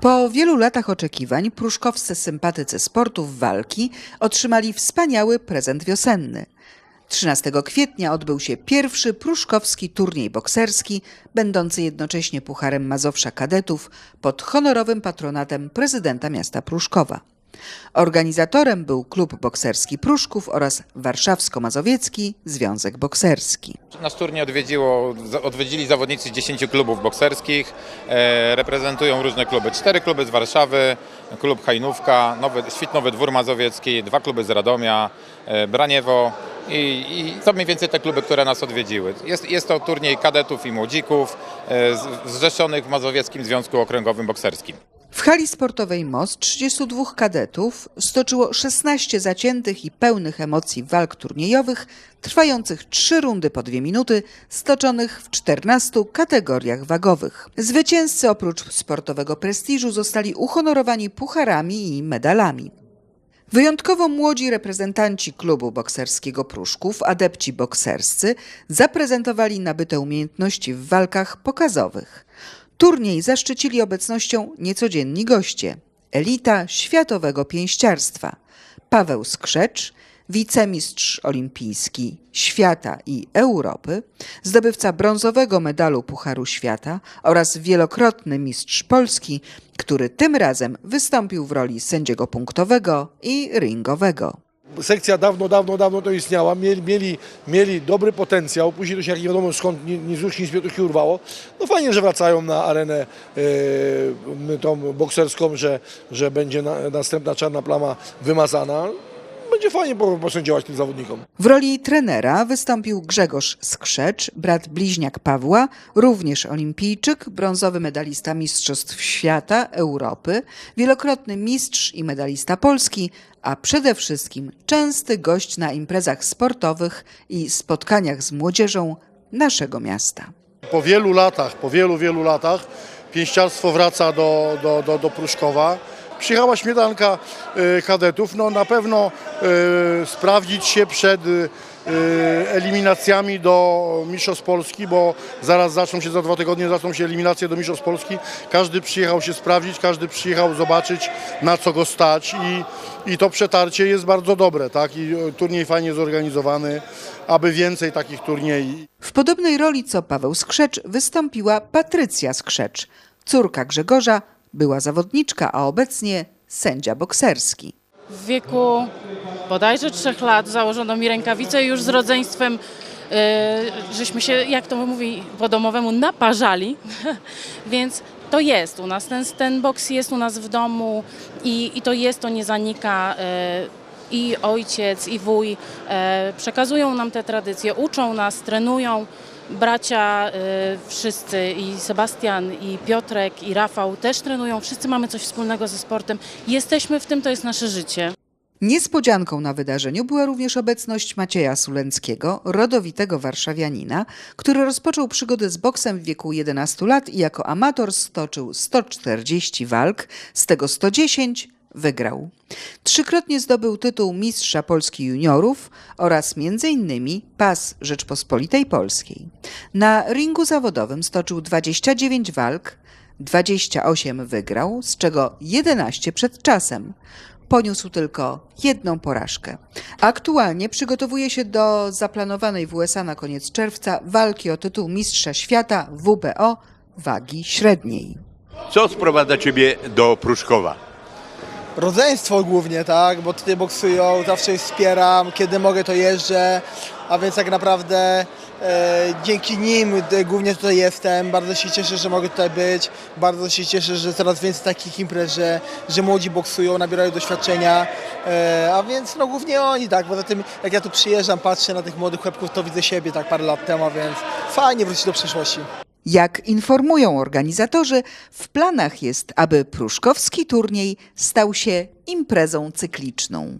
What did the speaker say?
Po wielu latach oczekiwań pruszkowscy sympatycy sportów walki otrzymali wspaniały prezent wiosenny. 13 kwietnia odbył się pierwszy pruszkowski turniej bokserski, będący jednocześnie Pucharem Mazowsza Kadetów pod honorowym patronatem prezydenta miasta Pruszkowa. Organizatorem był klub bokserski Pruszków oraz Warszawsko-Mazowiecki Związek Bokserski. Nasz turniej odwiedziło, odwiedzili zawodnicy z 10 klubów bokserskich. E, reprezentują różne kluby. Cztery kluby z Warszawy, klub Hajnówka, Nowy, Świtnowy Dwór Mazowiecki, dwa kluby z Radomia, e, Braniewo i, i to mniej więcej te kluby, które nas odwiedziły. Jest, jest to turniej kadetów i młodzików e, zrzeszonych w Mazowieckim Związku Okręgowym Bokserskim. Hali sportowej MOS 32 kadetów stoczyło 16 zaciętych i pełnych emocji walk turniejowych, trwających 3 rundy po 2 minuty, stoczonych w 14 kategoriach wagowych. Zwycięzcy oprócz sportowego prestiżu zostali uhonorowani pucharami i medalami. Wyjątkowo młodzi reprezentanci klubu bokserskiego Pruszków, adepci bokserscy, zaprezentowali nabyte umiejętności w walkach pokazowych. Turniej zaszczycili obecnością niecodzienni goście. Elita światowego pięściarstwa. Paweł Skrzecz, wicemistrz olimpijski świata i Europy, zdobywca brązowego medalu Pucharu Świata oraz wielokrotny mistrz Polski, który tym razem wystąpił w roli sędziego punktowego i ringowego. Sekcja dawno, dawno, dawno to istniała, mieli, mieli, mieli dobry potencjał, później to się jak nie wiadomo skąd, ni, ni z ruch, ni z pietruszki urwało. No fajnie, że wracają na arenę e, tą bokserską, że, że będzie na, następna czarna plama wymazana. Będzie fajnie po, posędziować tym zawodnikom. W roli trenera wystąpił Grzegorz Skrzecz, brat bliźniak Pawła, również olimpijczyk, brązowy medalista Mistrzostw Świata, Europy, wielokrotny mistrz i medalista Polski, a przede wszystkim częsty gość na imprezach sportowych i spotkaniach z młodzieżą naszego miasta. Po wielu latach, po wielu, wielu latach pięściarstwo wraca do, do, do, do Pruszkowa. Przyjechała śmietanka y, kadetów, no na pewno y, sprawdzić się przed y, eliminacjami do Mistrzostw Polski, bo zaraz zaczną się, za dwa tygodnie zaczną się eliminacje do Mistrzostw Polski. Każdy przyjechał się sprawdzić, każdy przyjechał zobaczyć na co go stać i, i to przetarcie jest bardzo dobre, tak? I turniej fajnie zorganizowany, aby więcej takich turniej W podobnej roli co Paweł Skrzecz wystąpiła Patrycja Skrzecz, córka Grzegorza, była zawodniczka, a obecnie sędzia bokserski. W wieku bodajże trzech lat założono mi rękawice i już z rodzeństwem yy, żeśmy się, jak to mówi po domowemu, naparzali. Więc to jest u nas, ten, ten boks jest u nas w domu i, i to jest, to nie zanika. Yy, i ojciec, i wuj e, przekazują nam te tradycje, uczą nas, trenują. Bracia e, wszyscy, i Sebastian, i Piotrek, i Rafał też trenują. Wszyscy mamy coś wspólnego ze sportem. Jesteśmy w tym, to jest nasze życie. Niespodzianką na wydarzeniu była również obecność Macieja Sulenckiego, rodowitego warszawianina, który rozpoczął przygodę z boksem w wieku 11 lat i jako amator stoczył 140 walk, z tego 110 wygrał. Trzykrotnie zdobył tytuł Mistrza Polski Juniorów oraz m.in. pas Rzeczpospolitej Polskiej. Na ringu zawodowym stoczył 29 walk, 28 wygrał, z czego 11 przed czasem. Poniósł tylko jedną porażkę. Aktualnie przygotowuje się do zaplanowanej w USA na koniec czerwca walki o tytuł Mistrza Świata WBO wagi średniej. Co sprowadza Ciebie do Pruszkowa? Rodzeństwo głównie, tak, bo tutaj boksują, zawsze ich wspieram, kiedy mogę to jeżdżę, a więc tak naprawdę e, dzięki nim e, głównie tutaj jestem, bardzo się cieszę, że mogę tutaj być, bardzo się cieszę, że coraz więcej takich imprez, że, że młodzi boksują, nabierają doświadczenia, e, a więc no głównie oni, tak, poza tym jak ja tu przyjeżdżam, patrzę na tych młodych chłopków, to widzę siebie tak parę lat temu, a więc fajnie wrócić do przeszłości. Jak informują organizatorzy, w planach jest, aby pruszkowski turniej stał się imprezą cykliczną.